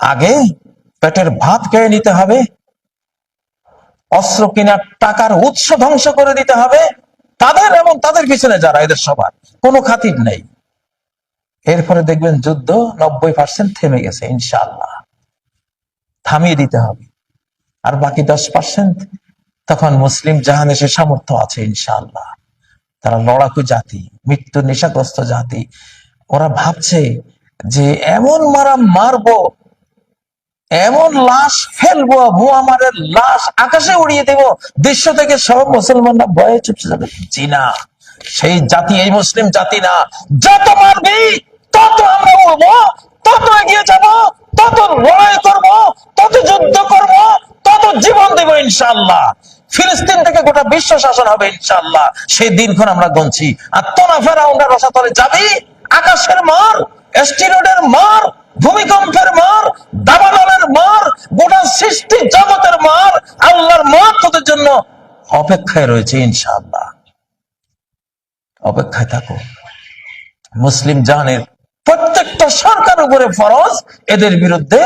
আগে পেটের ভাত কেড়ে নিতে হবে, অস্ত্র কেনার টাকার উৎস ধ্বংস করে দিতে হবে, তাদের এবং তাদের পিছনে যারা, এদের সবার, কোনো খাতির নেই। এরপরে দেখবেন যুদ্ধ নব্বই পার্সেন্ট থেমে গেছে, ইনশাআল্লাহ। থামিয়ে দিতে হবে। আর বাকি দশ পার্সেন্ট তখন মুসলিম জাহান এসে সামর্থ্য আছে ইনশাল্লাহ তারা লড়াকু জাতি মৃত্যু নেশাগ্রস্ত জাতি। ওরা ভাবছে যে, এমন মারা মারবো এমন লাশ ফেলব ভুয়া মারের লাশ আকাশে উড়িয়ে দেব দৃশ্য থেকে সব মুসলমানরা ভয়ে চুপসে যাবে। জি না, সেই জাতি এই মুসলিম জাতি না। যত মারবি, তত আমরা উড়বো তত এগিয়ে যাব, তত লড়াই করব, তত যুদ্ধ করব, তত জীবন দেব ইনশাল্লাহ ফিলিস্তিন থেকে গোটা বিশ্ব শাসন হবে ইনশাল্লাহ সেই দিনক্ষণ আমরা গনছি। আর তোনা ফেরা আমরা রসাতলে যাবি, আকাশের মার এস্টিরোডের মার ভূমিকম্পের মার, দাবানলের মার, গোটা সৃষ্টি জগতের মার আল্লাহর মার তোদের জন্য অপেক্ষায় রয়েছে ইনশাআল্লাহ। অপেক্ষায় থাকো। মুসলিম জানের প্রত্যেকটা সরকার উপরে ফরজ, এদের বিরুদ্ধে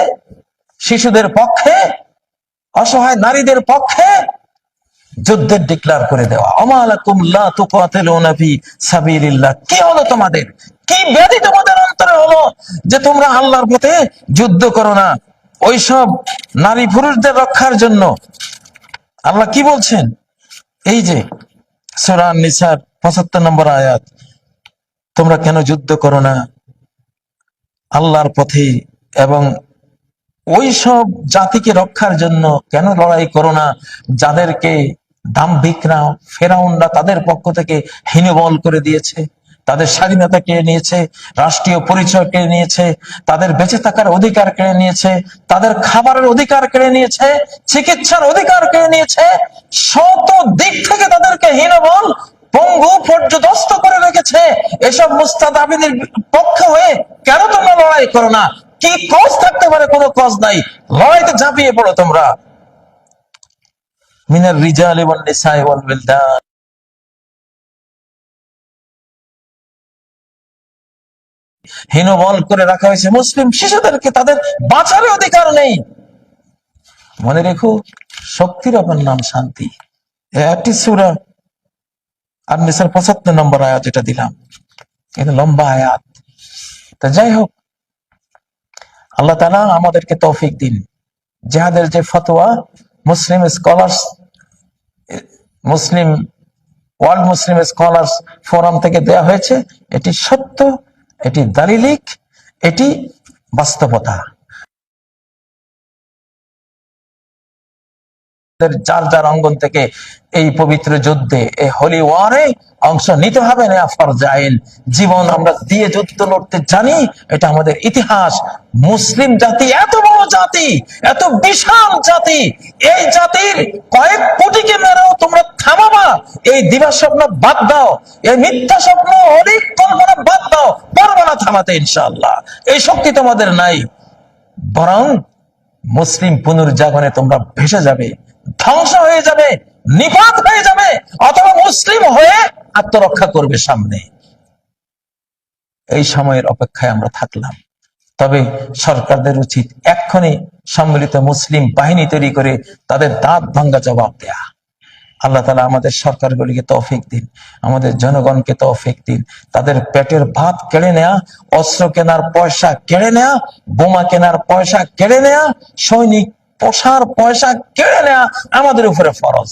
শিশুদের পক্ষে, অসহায় নারীদের পক্ষে যুদ্ধের ডিক্লার করে দেওয়া। অমালাকুম লা তুকাতিলুনা কি হলো তোমাদের? কি ব্যাধি তোমাদের অন্তরে হলো যে তোমরা আল্লাহর পথে যুদ্ধ করো না? ওইসব নারী পুরুষদের রক্ষার জন্য। আল্লাহ কি বলছেন? এই যে সূরা নিসার পঁচাত্তর নম্বর আয়াত, তোমরা কেন যুদ্ধ করো না? আল্লাহর পথে এবং ওই সব জাতিকে রক্ষার জন্য কেন লড়াই করো না? যাদেরকে দাম্ভিকরা ফেরাউনরা তাদের পক্ষ থেকে হীনবল করে দিয়েছে। তাদের স্বাধীনতা কেড়ে নিয়েছে, রাষ্ট্রীয় পরিচয় কেড়ে নিয়েছে, তাদের বেঁচে থাকার অধিকার কেড়ে নিয়েছে, তাদের খাবারের অধিকার কেড়ে নিয়েছে, চিকিৎসার অধিকার কেড়ে নিয়েছে, শত দিক থেকে তাদেরকে হীনবল পঙ্গু পর্যদস্ত করে রেখেছে। এসব মুস্তাদাবিদের পক্ষে হয়ে কেন তোমরা লড়াই করো না? কি কজ থাকতে পারে? কোনো কজ নাই। লড়াইতে ঝাঁপিয়ে পড়ো তোমরা। মিনার রিজাল এবং হীনবল করে রাখা হয়েছে মুসলিম শিশুদেরকে, তাদের বাঁচার অধিকার নেই। মনে রেখো, শক্তির অপর নাম শান্তি। একটি সুরা আর নিসার পঁচাত্তর নম্বর আয়াত যেটা দিলাম। এটা লম্বা আয়াত। তা যাই হোক, আল্লাহ তালা আমাদেরকে তৌফিক দিন। যাহাদের যে ফতোয়া, Muslim scholars, Muslim, world Muslim scholars forum থেকে দেয়া হয়েছে, এটি সত্য। এটি দালিলিক, এটি বাস্তবতা। যার যার অঙ্গন থেকে এই পবিত্র যুদ্ধে, এই হোলি ওয়ারে অংশ নিতে হবে না, ফরজাইন। জীবন আমরা দিয়ে যুদ্ধ লড়তে জানি, এটা আমাদের ইতিহাস। মুসলিম জাতি, এত বড় জাতি, এত বিশাল জাতি, এই জাতির কয়েক কোটিকে মেরেও তোমরা এই দিবা স্বপ্ন বাদ দাও, এই মিথ্যা স্বপ্ন অনেক কল্পনা বাদ দাও, পারবে না থামাতে ইনশাআল্লাহ। এই শক্তি তোমাদের নাই, বরং মুসলিম পুনর্জাগরণে তোমরা ভেসে যাবে, ধ্বংস হয়ে যাবে, নিপাত হয়ে যাবে, অথবা মুসলিম হয়ে আত্মরক্ষা করবে সামনে। এই সময়ের অপেক্ষায় আমরা থাকলাম। তবে সরকারদের উচিত এক্ষণে সম্মিলিত মুসলিম বাহিনী তৈরি করে তাদের দাঁত ভাঙ্গা জবাব দেয়া। আল্লাহ তালা আমাদের সরকারগুলিকে তৌফিক দিন, আমাদের জনগণকে তৌফিক দিন। তাদের পেটের ভাত কেড়ে নেয়া, অস্ত্র কেনার পয়সা কেড়ে নেয়া, বোমা কেনার পয়সা কেড়ে নেয়া, সৈনিক পোষার পয়সা কেড়ে নেয়া আমাদের উপরে ফরজ।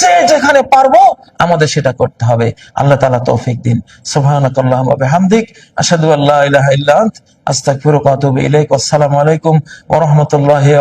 যে যেখানে পারব আমাদের সেটা করতে হবে। আল্লাহ তালা তৌফিক দিন। সুবহানাকাল্লাহ হামদিক আসাদু আল্লাহ ইলাহা ইল্লা আস্তাগফিরুকা ওয়া আতুবু ইলাইক। আসসালামু আলাইকুম ওয়া রাহমাতুল্লাহি